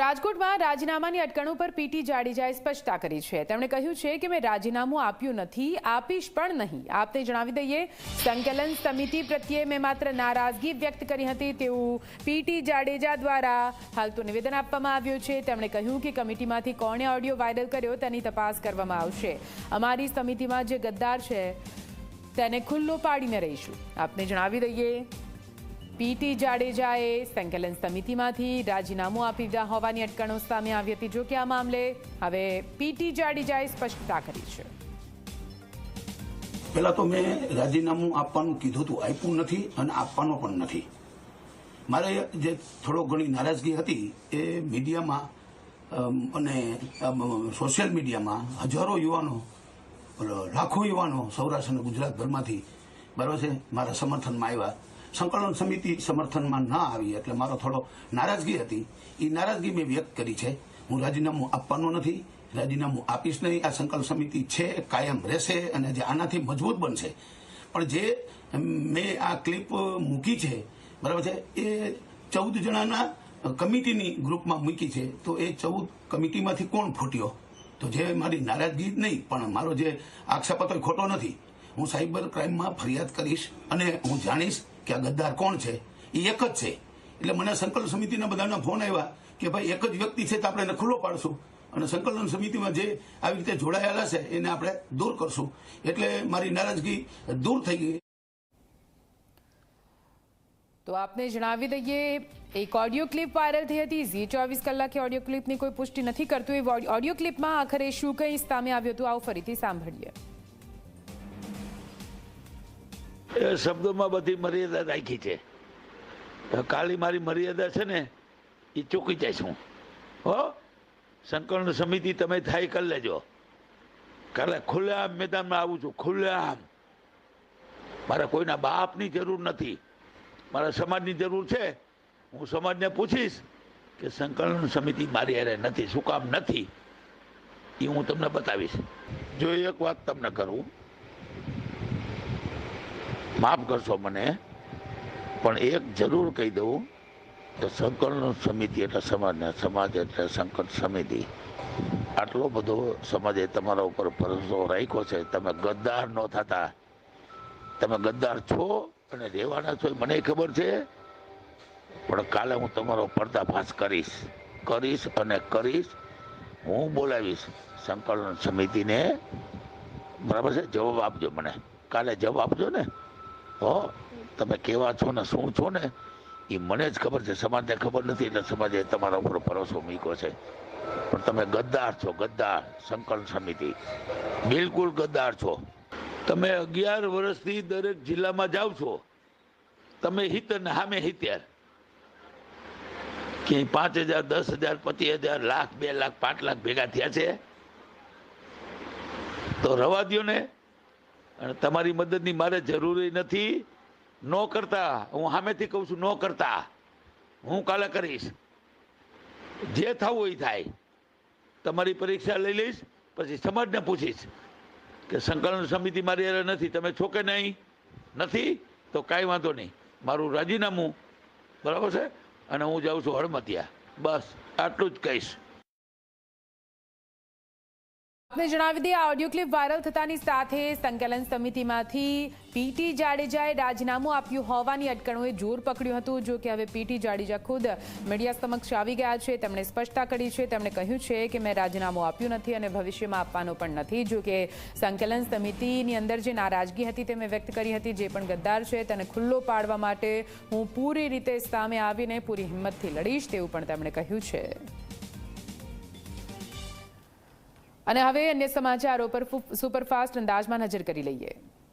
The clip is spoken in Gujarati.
રાજકોટમાં રાજીનામાની અટકણો પર પીટી જાડેજાએ સ્પષ્ટતા કરી છે. તેમણે કહ્યું છે કે મેં રાજીનામું આપ્યું નથી, આપીશ પણ નહીં. આપને જણાવી દઈએ, સંકલન સમિતિ પ્રત્યે મેં માત્ર નારાજગી વ્યક્ત કરી હતી તેવું પીટી જાડેજા દ્વારા હાલ તો નિવેદન આપવામાં આવ્યું છે. તેમણે કહ્યું કે કમિટીમાંથી કોણે ઓડિયો વાયરલ કર્યો તેની તપાસ કરવામાં આવશે. અમારી સમિતિમાં જે ગદ્દાર છે, તેને ખુલ્લો પાડીને રહીશું. આપને જણાવી દઈએ પીટી જાડેજાએ સંકલન સમિતિમાંથી રાજીનામું આપી દીધા હોવાની અટકણો સામે આવી હતી. જો કે આ મામલે હવે પીટી જાડેજાએ સ્પષ્ટતા કરી છે. પહેલા તો મેં રાજીનામું આપવાનું કીધું હતું. આપ્યું નથી અને આપવાનું પણ નથી. મારે જે થોડો ઘણી નારાજગી હતી એ મીડિયામાં અને સોશિયલ મીડિયામાં હજારો યુવાનો, લાખો યુવાનો સૌરાષ્ટ્ર અને ગુજરાતભરમાંથી બરાબર છે મારા સમર્થનમાં આવ્યા. સંકલન સમિતિ સમર્થનમાં ના આવી એટલે મારો થોડો નારાજગી હતી. એ નારાજગી મેં વ્યક્ત કરી છે. હું રાજીનામું આપવાનો નથી. રાજીનામું આપીશ નહીં. આ સંકલન સમિતિ છે, કાયમ રહેશે અને જે આનાથી મજબૂત બનશે. પણ જે મેં આ ક્લિપ મૂકી છે, બરાબર છે, એ ચૌદ જણાના કમિટીની ગ્રુપમાં મૂકી છે. તો એ ચૌદ કમિટીમાંથી કોણ ફૂટ્યો? તો જે મારી નારાજગી નહીં, પણ મારો જે આક્ષેપ હતો ખોટો નથી. હું સાયબર ક્રાઇમમાં ફરિયાદ કરીશ અને હું જાણીશ કે આ ગદ્દાર કોણ છે? એ એક જ છે. એટલે મને સંકલન સમિતિના બધાના ફોન આવ્યા કે ભાઈ એક જ વ્યક્તિ છે તો આપણે એને ખુલ્લો પાડશું. અને સંકલન સમિતિમાં જે આવી રીતે જોડાયેલા છે એને આપણે દૂર કરશું. એટલે મારી નારાજગી દૂર થઈ ગઈ. તો આપને જણાવી દઈએ, એક ઓડિયો ક્લિપ વાયરલ થઈ હતી. ઝી ચોવીસ કલાકે ઓડિયો ક્લિપની કોઈ પુષ્ટિ નથી કરતું. એ ઓડિયો ક્લિપમાં આખરે શું કંઈ સામે આવ્યું હતું. આવું ફરીથી સાંભળીએ. એ શબ્દોમાં બધી મર્યાદા રાખી છે. કાલી મારી મર્યાદા છે ને, એ ચૂકી જાય છું હો. સંકલન સમિતિ તમે થાય કરી લેજો. કાલે ખુલ્લેઆમ મેદાનમાં આવું છું, ખુલ્લેઆમ. મારા કોઈના બાપની જરૂર નથી. મારા સમાજની જરૂર છે. હું સમાજને પૂછીશ કે સંકલન સમિતિ મારી અરે નથી, શું કામ નથી? એ હું તમને બતાવીશ. જો એક વાત તમને કરું માફ કરશો મને, પણ એક જરૂર કહી દઉં, તો સંકલન સમિતિ એટલે સમાજને સમાજ એટલે સંકલન સમિતિ. આટલો બધો સમાજે તમારા ઉપર ભરોસો રાખ્યો છે. તમે ગદ્દાર ન થતા. તમે ગદ્દાર છો અને રહેવાના છો મને ખબર છે. પણ કાલે હું તમારો પર્દાફાશ કરીશ. કરીશ અને કરીશ. હું બોલાવીશ સંકલન સમિતિને. બરાબર છે? જવાબ આપજો મને. કાલે જવાબ આપજો ને. હો, તમે કેવા છો ને, શું છો ને એ મને જ ખબર છે. સમાજને ખબર નથી એટલે સમાજે તમારા ઉપર ભરોસો મૂક્યો છે. પણ તમે ગદ્દાર છો, ગદ્દાર, સંકલન સમિતિ. બિલકુલ ગદ્દાર છો. તમે અગિયાર વર્ષથી દરેક જિલ્લામાં જાઓ છો. તમે હિત ને સામે હિત્યાર. કે પાંચ હજાર, દસ હજાર, પચીસ હજાર, લાખ, બે લાખ, પાંચ લાખ ભેગા થયા છે? તો રવા દ્યો ને અને તમારી મદદની મારે જરૂરી નથી. ન કરતા, હું સામેથી કહું છું, ન કરતા. હું કાલે કરીશ. જે થવું એ થાય. તમારી પરીક્ષા લઈ લઈશ, પછી સમાજને પૂછીશ કે સંકલન સમિતિ મારી હારે નથી, તમે છો કે નહીં? નથી? તો કાંઈ વાંધો નહીં. મારું રાજીનામું, બરાબર છે? અને હું જાઉં છું હળમતિયા. બસ, આટલું જ કહીશ. આપને જણાવી દઈએ આ ઓડિયો ક્લિપ વાયરલ થતાની સાથે સંકલન સમિતિમાંથી પીટી જાડેજાએ રાજીનામું આપ્યું હોવાની અટકણોએ જોર પકડ્યું હતું. જો કે હવે પીટી જાડેજા ખુદ મીડિયા સમક્ષ આવી ગયા છે. તેમણે સ્પષ્ટતા કરી છે. તેમણે કહ્યું છે કે મેં રાજીનામું આપ્યું નથી અને ભવિષ્યમાં આપવાનું પણ નથી. જો કે સંકલન સમિતિની અંદર જે નારાજગી હતી તે મેં વ્યક્ત કરી હતી, જે પણ ગદ્દાર છે, તેને ખુલ્લો પાડવા માટે હું પૂરી રીતે સામે આવીને પૂરી હિંમતથી લડીશ તેવું પણ તેમણે કહ્યું છે. અને હવે અન્ય સમાચારો પર સુપરફાસ્ટ અંદાજમાં નજર કરી લઈએ.